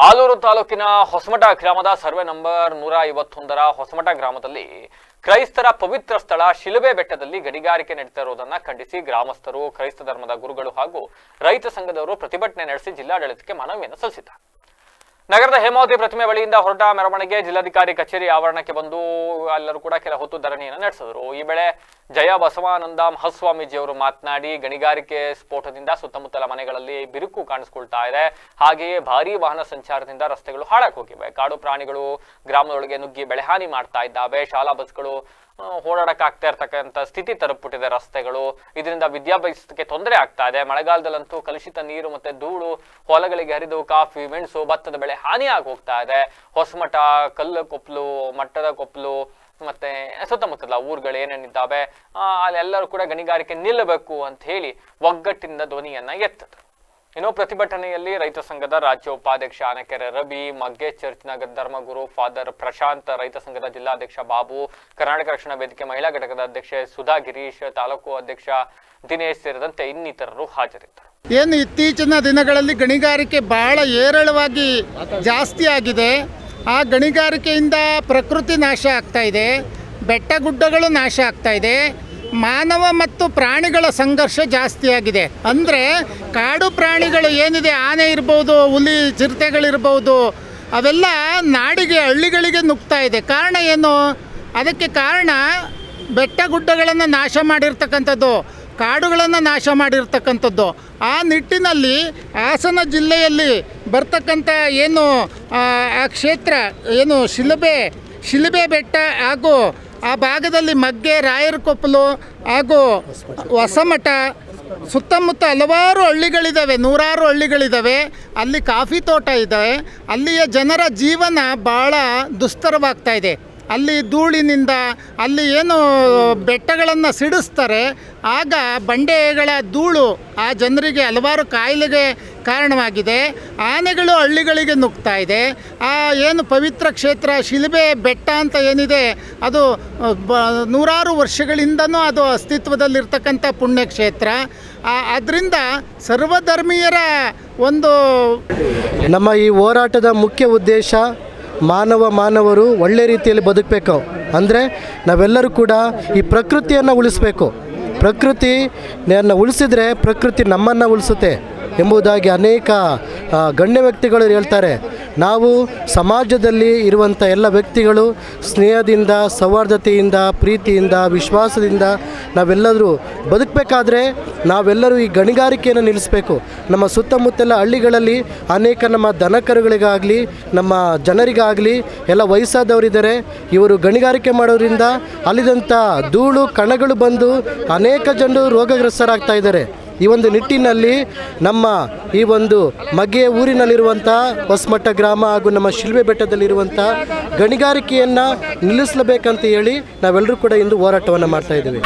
ಆಲೂರು ತಾಲೂಕಿನ ಹೊಸಮಠ ಗ್ರಾಮದ survey number ನೂರ ಐವತ್ತೊಂದರ ಹೊಸಮಠ ಗ್ರಾಮದಲ್ಲಿ ಕ್ರೈಸ್ತರ ಪವಿತ್ರ ಸ್ಥಳ ಶಿಲುಬೆ ಬೆಟ್ಟದಲ್ಲಿ ಗಡಿಗಾರಿಕೆ ನಡೀತಾ ಇರುವುದನ್ನ ಖಂಡಿಸಿ ಗ್ರಾಮಸ್ಥರು, ಕ್ರೈಸ್ತ ಧರ್ಮದ ಗುರುಗಳು ಹಾಗೂ ರೈತ ಸಂಘದವರು ಪ್ರತಿಭಟನೆ ನಡೆಸಿ ಜಿಲ್ಲಾಡಳಿತಕ್ಕೆ ಮನವಿಯನ್ನು ಸಲ್ಲಿಸಿದ್ದಾರೆ. ನಗರದ ಹೇಮಾವತಿ ಪ್ರತಿಮೆ ಬಳಿಯಿಂದ ಹೊರಟ ಮೆರವಣಿಗೆ ಜಿಲ್ಲಾಧಿಕಾರಿ ಕಚೇರಿ ಆವರಣಕ್ಕೆ ಬಂದು ಎಲ್ಲರೂ ಕೂಡ ಕೆಲ ಹೊತ್ತು ಧರಣಿಯನ್ನು ನಡೆಸಿದರು. ಈ ವೇಳೆ ಜಯ ಬಸವಾನಂದ ಮಹಸ್ವಾಮೀಜಿ ಅವರು ಮಾತನಾಡಿ, ಗಣಿಗಾರಿಕೆ ಸ್ಫೋಟದಿಂದ ಸುತ್ತಮುತ್ತಲ ಮನೆಗಳಲ್ಲಿ ಬಿರುಕು ಕಾಣಿಸ್ಕೊಳ್ತಾ ಇದೆ. ಹಾಗೆಯೇ ಭಾರೀ ವಾಹನ ಸಂಚಾರದಿಂದ ರಸ್ತೆಗಳು ಹಾಳಾಗಿ ಹೋಗಿವೆ ಕಾಡು ಪ್ರಾಣಿಗಳು ಗ್ರಾಮದೊಳಗೆ ನುಗ್ಗಿ ಬೆಳೆಹಾನಿ ಮಾಡ್ತಾ ಇದ್ದಾವೆ. ಶಾಲಾ ಬಸ್ಗಳು ಓಡಾಡಕ್ಕಾಗ್ತಾ ಇರ್ತಕ್ಕಂಥ ಸ್ಥಿತಿ ತರಪುಟ್ಟಿದೆ ರಸ್ತೆಗಳು. ಇದರಿಂದ ವಿದ್ಯಾಭ್ಯಾಸಕ್ಕೆ ತೊಂದರೆ ಆಗ್ತಾ ಇದೆ. ಮಳೆಗಾಲದಲ್ಲಂತೂ ಕಲುಷಿತ ನೀರು ಮತ್ತೆ ಧೂಳು, ಹೊಲಗಳಿಗೆ ಹರಿದು ಕಾಫಿ, ಮೆಣಸು, ಭತ್ತದ ಬೆಳೆ ಹಾನಿಯಾಗಿ ಹೋಗ್ತಾ ಇದೆ. ಹೊಸಮಠ ಕಲ್ಲು ಕೊಪ್ಪಲು ಮಟ್ಟದ ಕೊಪ್ಪಲು ಮತ್ತೆ ಸುತ್ತಮುತ್ತಲ ಊರುಗಳು ಏನೇನಿದ್ದಾವೆ ಅಲ್ಲೆಲ್ಲರೂ ಕೂಡ ಗಣಿಗಾರಿಕೆ ನಿಲ್ಲಬೇಕು ಅಂತ ಹೇಳಿ ಒಗ್ಗಟ್ಟಿನಿಂದ ಧ್ವನಿಯನ್ನ ಎತ್ತಿದ್ರು ಇನ್ನು ಪ್ರತಿಭಟನೆಯಲ್ಲಿ ರೈತ ಸಂಘದ ರಾಜ್ಯ ಉಪಾಧ್ಯಕ್ಷ ಆನಕೆರೆ ರವಿ ಮಗ್ಗೆ ಚರ್ಚ್ನ ಧರ್ಮಗುರು ಫಾದರ್ ಪ್ರಶಾಂತ್, ರೈತ ಸಂಘದ ಜಿಲ್ಲಾಧ್ಯಕ್ಷ ಬಾಬು, ಕರ್ನಾಟಕ ರಕ್ಷಣಾ ವೇದಿಕೆ ಮಹಿಳಾ ಘಟಕದ ಅಧ್ಯಕ್ಷೆ ಸುಧಾ ಗಿರೀಶ್, ತಾಲೂಕು ಅಧ್ಯಕ್ಷ ದಿನೇಶ್ ಸೇರಿದಂತೆ ಇನ್ನಿತರರು ಹಾಜರಿದ್ದರು. ಏನು ಇತ್ತೀಚಿನ ದಿನಗಳಲ್ಲಿ ಗಣಿಗಾರಿಕೆ ಬಹಳ ಏರಳವಾಗಿ ಜಾಸ್ತಿ ಆಗಿದೆ. ಆ ಗಣಿಗಾರಿಕೆಯಿಂದ ಪ್ರಕೃತಿ ನಾಶ ಆಗ್ತಾ ಇದೆ. ಬೆಟ್ಟ ಗುಡ್ಡಗಳು ನಾಶ ಆಗ್ತಾ ಇದೆ. ಮಾನವ ಮತ್ತು ಪ್ರಾಣಿಗಳ ಸಂಘರ್ಷ ಜಾಸ್ತಿಯಾಗಿದೆ ಅಂದರೆ ಕಾಡು ಪ್ರಾಣಿಗಳು ಏನಿದೆ ಆನೆ ಇರ್ಬೋದು ಹುಲಿ ಚಿರತೆಗಳಿರ್ಬೋದು ಅವೆಲ್ಲ ನಾಡಿಗೆ ಹಳ್ಳಿಗಳಿಗೆ ನುಗ್ತಾ ಇದೆ. ಕಾರಣ ಏನು? ಅದಕ್ಕೆ ಕಾರಣ ಬೆಟ್ಟ ಗುಡ್ಡಗಳನ್ನು ನಾಶ ಮಾಡಿರ್ತಕ್ಕಂಥದ್ದು ಕಾಡುಗಳನ್ನು ನಾಶ ಮಾಡಿರ್ತಕ್ಕಂಥದ್ದು. ಆ ನಿಟ್ಟಿನಲ್ಲಿ ಹಾಸನ ಜಿಲ್ಲೆಯಲ್ಲಿ ಬರ್ತಕ್ಕಂಥ ಏನು ಆ, ಕ್ಷೇತ್ರ ಏನು ಶಿಲುಬೆ ಶಿಲುಬೆ ಬೆಟ್ಟ ಹಾಗೂ ಆ ಭಾಗದಲ್ಲಿ ಮಗ್ಗೆ ರಾಯರಕೊಪ್ಪಲು ಹಾಗೂ ಹೊಸಮಠ, ಸುತ್ತಮುತ್ತ ಹಲವಾರು ಹಳ್ಳಿಗಳಿದ್ದಾವೆ ನೂರಾರು ಹಳ್ಳಿಗಳಿದ್ದಾವೆ ಅಲ್ಲಿ ಕಾಫಿ ತೋಟ ಇದ್ದಾವೆ ಅಲ್ಲಿಯ ಜನರ ಜೀವನ ಭಾಳ ದುಸ್ತರವಾಗ್ತಾ ಇದೆ. ಅಲ್ಲಿ ಧೂಳಿನಿಂದ, ಅಲ್ಲಿ ಏನು ಬೆಟ್ಟಗಳನ್ನು ಸಿಡಿಸ್ತಾರೆ, ಆಗ ಬಂಡೆಗಳ ಧೂಳು ಆ ಜನರಿಗೆ ಹಲವಾರು ಕಾಯಿಲೆಗೆ ಕಾರಣವಾಗಿದೆ. ಆನೆಗಳು ಹಳ್ಳಿಗಳಿಗೆ ನುಗ್ತಾ ಇದೆ. ಆ ಏನು ಪವಿತ್ರ ಕ್ಷೇತ್ರ ಶಿಲ್ಬೆ ಬೆಟ್ಟ ಅಂತ ಏನಿದೆ, ಅದು ಬ, ನೂರಾರು ವರ್ಷಗಳಿಂದನೂ ಅದು ಅಸ್ತಿತ್ವದಲ್ಲಿರ್ತಕ್ಕಂಥ ಪುಣ್ಯಕ್ಷೇತ್ರ. ಅದರಿಂದ ಸರ್ವಧರ್ಮೀಯರ ಒಂದು ನಮ್ಮ ಈ ಹೋರಾಟದ ಮುಖ್ಯ ಉದ್ದೇಶ ಮಾನವ ಮಾನವರು ಒಳ್ಳೆ ರೀತಿಯಲ್ಲಿ ಬದುಕಬೇಕು. ಅಂದರೆ ನಾವೆಲ್ಲರೂ ಕೂಡ ಈ ಪ್ರಕೃತಿಯನ್ನು ಉಳಿಸಬೇಕು. ಪ್ರಕೃತಿ ಉಳಿಸಿದ್ರೆ ಉಳಿಸಿದರೆ ಪ್ರಕೃತಿ ನಮ್ಮನ್ನು ಉಳಿಸುತ್ತೆ. ಎಂಬುದಾಗಿ ಅನೇಕ ಗಣ್ಯ ವ್ಯಕ್ತಿಗಳು ಹೇಳ್ತಾರೆ. ನಾವು ಸಮಾಜದಲ್ಲಿ ಇರುವಂಥ ಎಲ್ಲ ವ್ಯಕ್ತಿಗಳು ಸ್ನೇಹದಿಂದ, ಸೌಹಾರ್ದತೆಯಿಂದ, ಪ್ರೀತಿಯಿಂದ, ವಿಶ್ವಾಸದಿಂದ ನಾವೆಲ್ಲರೂ ಬದುಕಬೇಕಾದ್ರೆ ನಾವೆಲ್ಲರೂ ಈ ಗಣಿಗಾರಿಕೆಯನ್ನು ನಿಲ್ಲಿಸಬೇಕು. ನಮ್ಮ ಸುತ್ತಮುತ್ತಲ ಹಳ್ಳಿಗಳಲ್ಲಿ ಅನೇಕ ನಮ್ಮ ದನಕರುಗಳಿಗಾಗಲಿ, ನಮ್ಮ ಜನರಿಗಾಗಲಿ, ಎಲ್ಲ ವಯಸ್ಸಾದವರಿದ್ದಾರೆ. ಇವರು ಗಣಿಗಾರಿಕೆ ಮಾಡೋದ್ರಿಂದ ಅಲ್ಲಿದಂಥ ಧೂಳು, ಕಣಗಳು ಬಂದು ಅನೇಕ ಜನರು ರೋಗಗ್ರಸ್ತರಾಗ್ತಾ ಇದ್ದಾರೆ. ಈ ಒಂದು ನಿಟ್ಟಿನಲ್ಲಿ ನಮ್ಮ ಈ ಒಂದು ಮಗೆ ಊರಿನಲ್ಲಿರುವಂಥ ಹೊಸಮಟ್ಟ ಗ್ರಾಮ ಹಾಗೂ ನಮ್ಮ ಶಿಲ್ವೆ ಬೆಟ್ಟದಲ್ಲಿರುವಂಥ ಗಣಿಗಾರಿಕೆಯನ್ನು ನಿಲ್ಲಿಸಲೇಬೇಕಂತ ಹೇಳಿ ನಾವೆಲ್ಲರೂ ಕೂಡ ಇಂದು ಹೋರಾಟವನ್ನು ಮಾಡ್ತಾ ಇದ್ದೀವಿ.